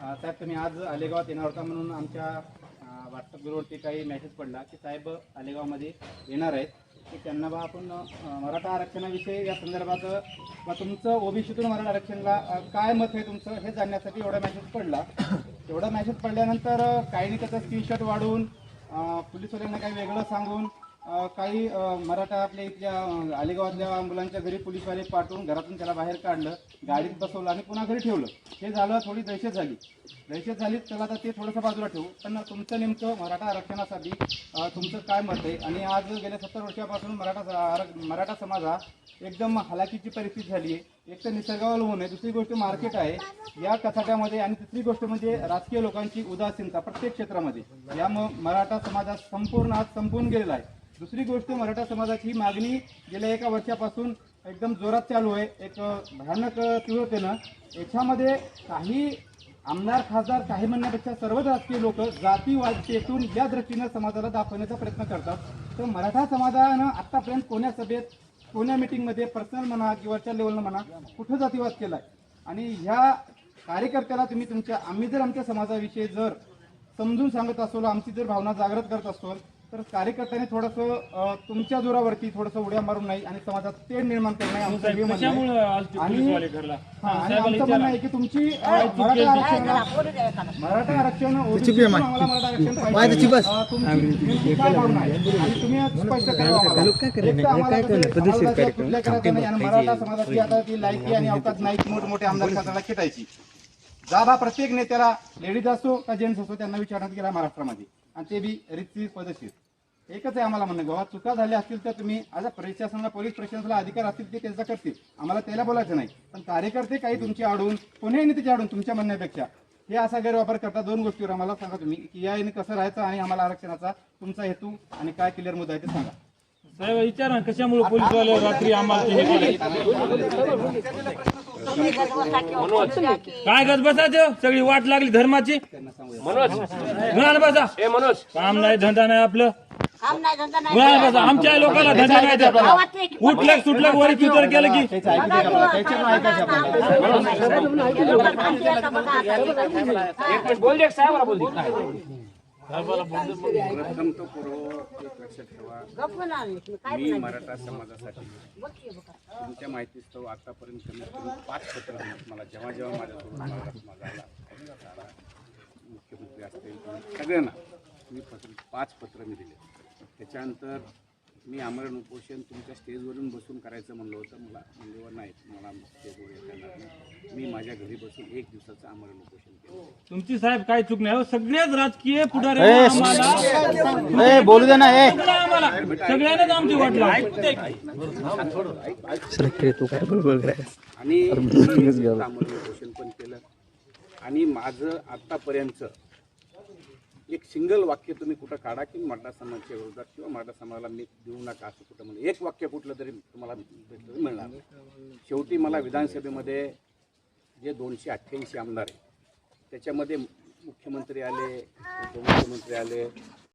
साहेब तुम्ही आज आलेगावात येणार होता म्हणून आमच्या व्हॉट्सअप ग्रुपवरती काही मेसेज पडला की साहेब आलेगावमध्ये येणार आहेत. की त्यांना बा आपण मराठा आरक्षणाविषयी या संदर्भात बा तुमचं ओबीसीतून मराठा आरक्षणला काय मत आहे तुमचं हे जाणण्यासाठी एवढा मेसेज पडला. एवढा मेसेज पडल्यानंतर अ, काहींनी त्याचा स्क्रीनशॉट वाढवून अ, पोलीसवाल्यांना काही वेगळं सांगून काही मराठा आपल्या इथल्या अ, आलेगावातल्या मुलांच्या घरी पोलीसवाले पाठवून घरातून त्याला बाहेर काढलं गाडीत बसवलं आणि पुन्हा घरी ठेवलं. हे झालं थोडी दहशत झाली. दहशत झाली त्याला आता ते थोडंसं बाजूला ठेवू. पण तुमचं नेमकं मराठा आरक्षणासाठी तुमचं काय मत आहे? आणि आज गेल्या सत्तर वर्षापासून मराठा आर- मराठा समाज हा एकदम हलाखीची परिस्थिती झाली आहे. एक तर निसर्गावर होऊन आहे दुसरी गोष्ट मार्केट आहे. या कथाट्यामध्ये आणि तिसरी गोष्ट म्हणजे राजकीय लोकांची उदासीनता प्रत्येक क्षेत्रामध्ये. यामुळं मराठा समाज हा संपूर्ण आज संपून गेलेला आहे. दुसरी गोष्ट मराठा समाजाची मागणी गेल्या एका वर्षापासून एकदम जोरात चालू आहे. एक भयानक तीव्रतेनं. याच्यामध्ये काही आमदार खासदार काही म्हणण्यापेक्षा सर्वच राजकीय लोक जातीवाद पेटून या दृष्टीनं समाजाला दाखवण्याचा प्रयत्न करतात. तर मराठा समाजानं आत्तापर्यंत कोण्या सभेत कोण्या मिटिंगमध्ये पर्सनल म्हणा किंवाच्या लेवलनं म्हणा कुठं जातीवाद केला आणि ह्या कार्यकर्त्याला तुम्ही तुमच्या आम्ही जर आमच्या समाजाविषयी जर समजून सांगत असलो आमची जर भावना जागृत करत असतो तर कार्यकर्त्याने थोडंसं तुमच्या जोरावरती थोडंसं उड्या मारून नाही आणि समाजात तेढ निर्माण करणे आमचं हे म्हणणं आहे. कशामुळे आलते आणि हा, आमचं म्हणणं आहे की तुमची अं, मराठा आरक्षण ओबीसी आम्हाला मराठा आरक्षण पाहिजे. अं, तुमची नेमकी काय भावना आहे? आणि तुम्ही आज स्पष्ट करा आम्हाला. एक तर आम्हाला कसं आवाजाच्या कुठल्या करायचं नाही आणि मराठा समाजाची आता ती लायकी आणि अवकाश नाही की मोठमोठे आमदार खासदारला खेटायची जाब हा प्रत्येक नेत्याला लेडीज असो का जेंट्स असो त्यांना विचारण्यात गेला महाराष्ट्रामध्ये. आणि ते बी रितसर पदशीर एकच आहे आम्हाला म्हणणं गावात चुका झाल्या असतील तर तुम्ही आज प्रशासनाला पोलीस प्रशासनाला अधिकार असतील ते त्याचा करतील. आम्हाला त्याला बोलायचं नाही. पण कार्यकर्ते काही तुमचे आडून कोणीही नेत्याचे आडून तुमच्या म्हणण्यापेक्षा हे असा गैरवापर करता दोन गोष्टीवर आम्हाला सांगा तुम्ही की या याने कसं राहायचं आणि आम्हाला आरक्षणाचा तुमचा हेतू आणि काय क्लिअर मुद्दा आहे ते सांगा. साहेब विचारा ना कशामुळे पोलीसवाले रात्री आम्हाला हे? काय गज बसायचं? सगळी वाट लागली धर्माची. गुणाला बसा. ए मनोज. काम नाही धंदा नाही आपलं. बसा आमच्या लोकांना धंदा नाही त्याचा. उठलं सुटलं वरी तुतर केलं की बोल दे बोल प्रथम तो पूर्व एक ठेवा मी मराठा समाजासाठी तुमच्या माहितीस्तव आतापर्यंत कमीत कमी पाच पत्र मला जेव्हा जेव्हा आला आला, मुख्यमंत्री असतील सगळ्यांना मी पत्र पाच पत्र मी दिले. त्याच्यानंतर मी आमरण उपोषण तुमच्या स्टेजवरून बसून करायचं म्हणलं होतं. मला म्हणल्यावर नाही मला स्टेजवर येता येणार नाही. मी माझ्या घरी बसून एक दिवसाचं आमरण उपोषण केलं. तुमची साहेब काय चूक नाही? हो. सगळेच राजकीय पुढारी आम्हाला बोलू दे ना सगळं आम्हाला सगळ्यांनाच आमची वाट लागली आणि आमरण उपोषण पण केलं. आणि माझं आतापर्यंत एक सिंगल वाक्य तुम्ही कुठं काढा की मराठा समाजाच्या विरोधात किंवा मराठा समाजाला मी देऊ नका असं कुठं म्हणजे एक वाक्य कुठलं तरी तुम्हाला भेटलं मिळणार. शेवटी मला विधानसभेमध्ये जे दोनशे अठ्ठ्याऐंशी आमदार आहे त्याच्यामध्ये मुख्यमंत्री आले उपमुख्यमंत्री आले